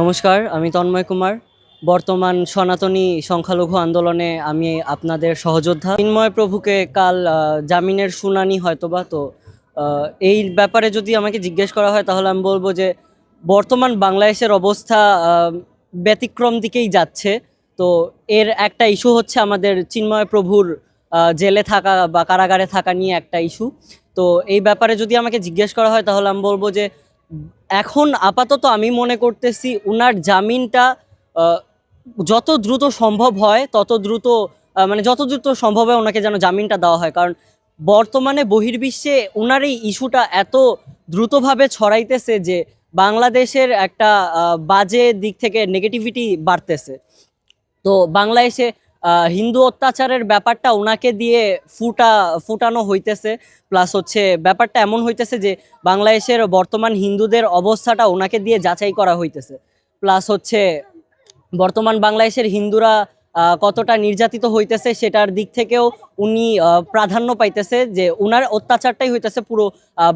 নমস্কার, আমি তন্ময় কুমার। বর্তমান সনাতনী সংখ্যালঘু আন্দোলনে আমি আপনাদের সহযোদ্ধা। চিন্ময় প্রভুকে কাল জামিনের শুনানি হয়তোবা, তো এই ব্যাপারে যদি আমাকে জিজ্ঞেস করা হয়, তাহলে আমি বলব যে, বর্তমান বাংলাদেশের অবস্থা ব্যতিক্রম দিকেই যাচ্ছে। তো, এর একটা ইস্যু হচ্ছে আমাদের চিন্ময় প্রভুর জেলে থাকা বা কারাগারে থাকা নিয়ে একটা ইস্যু। তো, এই ব্যাপারে যদি আমাকে জিজ্ঞেস করা হয়, তাহলে আমি বলব যে এখন আপাতত আমি মনে করতেছি উনার জামিনটা যত দ্রুত সম্ভব হয়, তত দ্রুত মানে যত দ্রুত সম্ভব হয় ওনাকে যেন জামিনটা দেওয়া হয়। কারণ বর্তমানে বহির্বিশ্বে ওনার এই ইস্যুটা এত দ্রুতভাবে ছড়াইতেছে যে বাংলাদেশের একটা বাজে দিক থেকে নেগেটিভিটি বাড়তেছে। তো বাংলাদেশে হিন্দু অত্যাচারের ব্যাপারটা ওনাকে দিয়ে ফুটা, ফুটানো হইতেছে। প্লাস হচ্ছে ব্যাপারটা এমন হইতেছে যে বাংলাদেশের বর্তমান হিন্দুদের অবস্থাটা ওনাকে দিয়ে যাচাই করা হইতেছে। প্লাস হচ্ছে বর্তমান বাংলাদেশের হিন্দুরা কতটা নির্যাতিত হইতেছে সেটার দিক থেকেও উনি প্রাধান্য পাইতেছে যে উনার অত্যাচারটাই হইতেছে পুরো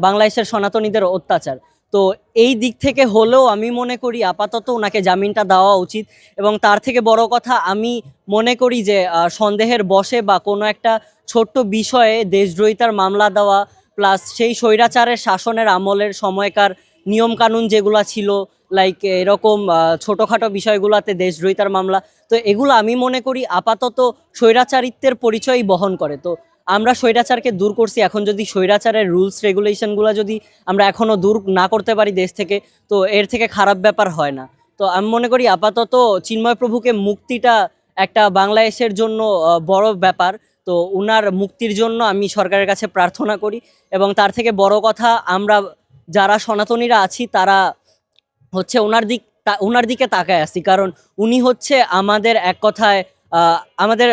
বাংলাদেশের সনাতনীদের অত্যাচার। তো এই দিক থেকে হলেও আমি মনে করি আপাতত ওনাকে জামিনটা দেওয়া উচিত এবং তার থেকে বড় কথা, আমি মনে করি যে সন্দেহের বসে বা কোনো একটা ছোট্ট বিষয়ে দেশদ্রোহিতার মামলা দেওয়া প্লাস সেই স্বৈরাচারের শাসনের আমলের সময়কার নিয়মকানুন যেগুলো ছিল লাইক এরকম ছোটোখাটো বিষয়গুলোতে দেশদ্রোহিতার মামলা, তো এগুলো আমি মনে করি আপাতত স্বৈরাচারিত্বের পরিচয়ই বহন করে। তো আমরা স্বৈরাচারকে দূর করছি। এখন যদি স্বৈরাচারের রুলস রেগুলেশনগুলো যদি আমরা এখনও দূর না করতে পারি দেশ থেকে, তো এর থেকে খারাপ ব্যাপার হয় না। তো আমি মনে করি আপাতত চিন্ময় প্রভুকে মুক্তিটা একটা বাংলাদেশের জন্য বড় ব্যাপার। তো উনার মুক্তির জন্য আমি সরকারের কাছে প্রার্থনা করি এবং তার থেকে বড় কথা আমরা যারা সনাতনীরা আছি, তারা হচ্ছে ওনার দিক ওনার দিকে তাকায় আছি। কারণ উনি হচ্ছে আমাদের এক কথায় আমাদের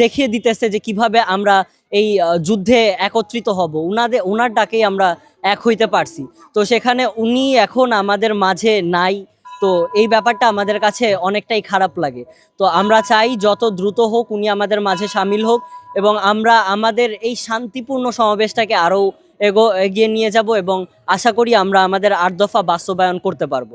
দেখিয়ে দিতেছে যে কীভাবে আমরা এই যুদ্ধে একত্রিত হব। উনাদের ওনার ডাকেই আমরা এক হইতে পারছি। তো সেখানে উনি এখন আমাদের মাঝে নাই। তো এই ব্যাপারটা আমাদের কাছে অনেকটাই খারাপ লাগে। তো আমরা চাই যত দ্রুত হোক উনি আমাদের মাঝে সামিল হোক এবং আমরা আমাদের এই শান্তিপূর্ণ সমাবেশটাকে আরও এগো, এগিয়ে নিয়ে যাব এবং আশা করি আমরা আমাদের আট দফা বাস্তবায়ন করতে পারব।